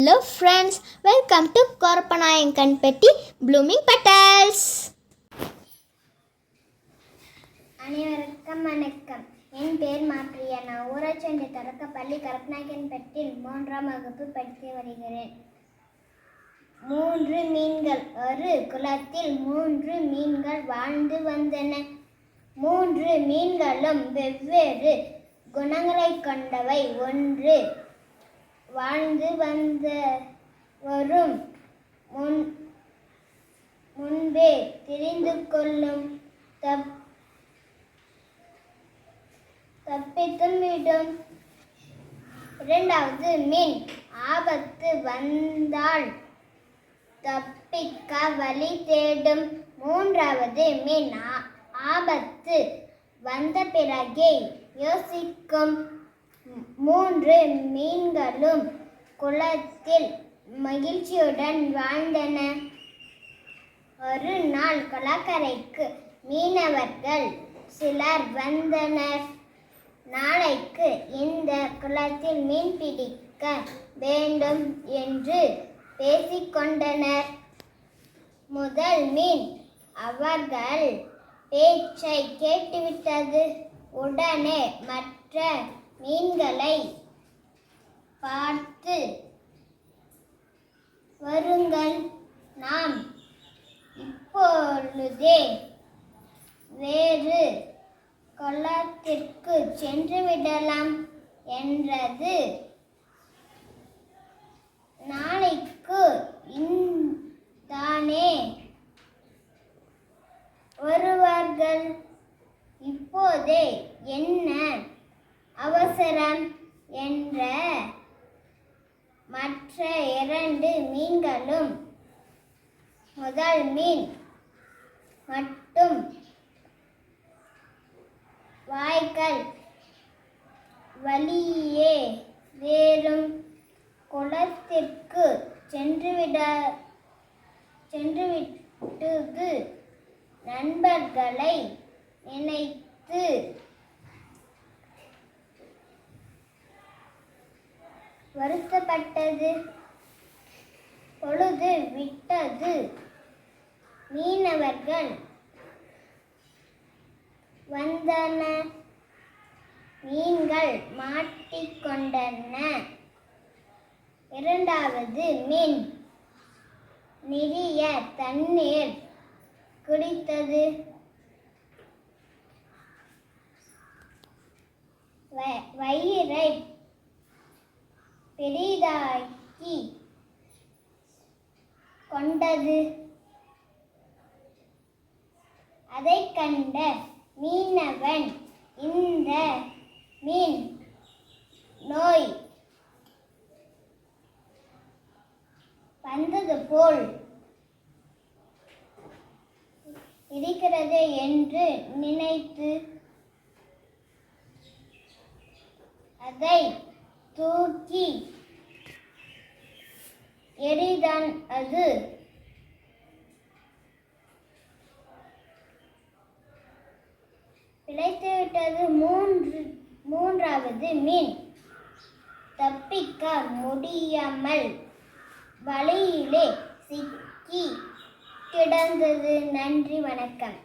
Hello friends welcome to Korappanayakkanpatti blooming petals அனைவருக்கும் வணக்கம். என் பேர் மாப்பிரியா. நான் ஊராட்சி தொடக்க பள்ளி கரப்பநாயக்கன்பட்டில் மூன்றாம் வகுப்பு படித்து வருகிறேன். மூன்று மீன்கள். ஒரு குளத்தில் மூன்று மீன்கள் வாழ்ந்து வந்தன. மூன்று மீன்களும் வெவ்வேறு குணங்களை கொண்டவை. ஒன்று வாழ்ந்து வந்த வரும் முன் முன்பே தெரிந்து கொள்ளும் தப் தப்பித்தும் விடும். இரண்டாவது மீன் ஆபத்து வந்தால் தப்பிக்க வழி தேடும். மூன்றாவது மீன் ஆ- ஆபத்து வந்த பிறகே யோசிக்கும். மூன்று மீன்களும் குளத்தில் மகிழ்ச்சியுடன் வாழ்ந்தன. ஒரு நாள் கலக்கரைக்கு மீனவர்கள் சிலர் வந்தனர். நாளைக்கு இந்த குளத்தில் மீன் பிடிக்க வேண்டும் என்று பேசிக்கொண்டனர் முதல் மீன் அவர்கள் பேச்சை கேட்டுவிட்டது. உடனே மற்ற மீன்களை பார்த்து வருங்கள் நாம் இப்பொழுதே வேறு கொள்ளத்திற்கு சென்றுவிடலாம் என்றது. நாளைக்கு இன்- தானே வருவார்கள். இப்போதே என்ன அவசரம் என்ற மற்ற இரண்டு மீன்களும் முதல் மீன் மட்டும். வாய்க்கால் வழியே வேறும் குளத்திற்கு சென்றுவிட சென்றுவிட்டது. நண்பர்களை நினை வருத்தப்பட்டது பொழுது விட்டது. மீனவர்கள் வந்தன. மீன்கள் மாட்டிக்கொண்டன இரண்டாவது மீன். நிறைய தண்ணீர் குடித்தது. வயிறை பெரிதாக்கி கொண்டது. அதை கண்ட மீனவன் இந்த மீன் நோய் வந்தது போல் இருக்கிறது என்று நினைத்து அதை தூக்கி எரிதான் அது. பிழைத்துவிட்டது மூன்று மூன்றாவது மீன். தப்பிக்க முடியாமல் வலையிலே சிக்கி கிடந்தது. நன்றி வணக்கம்.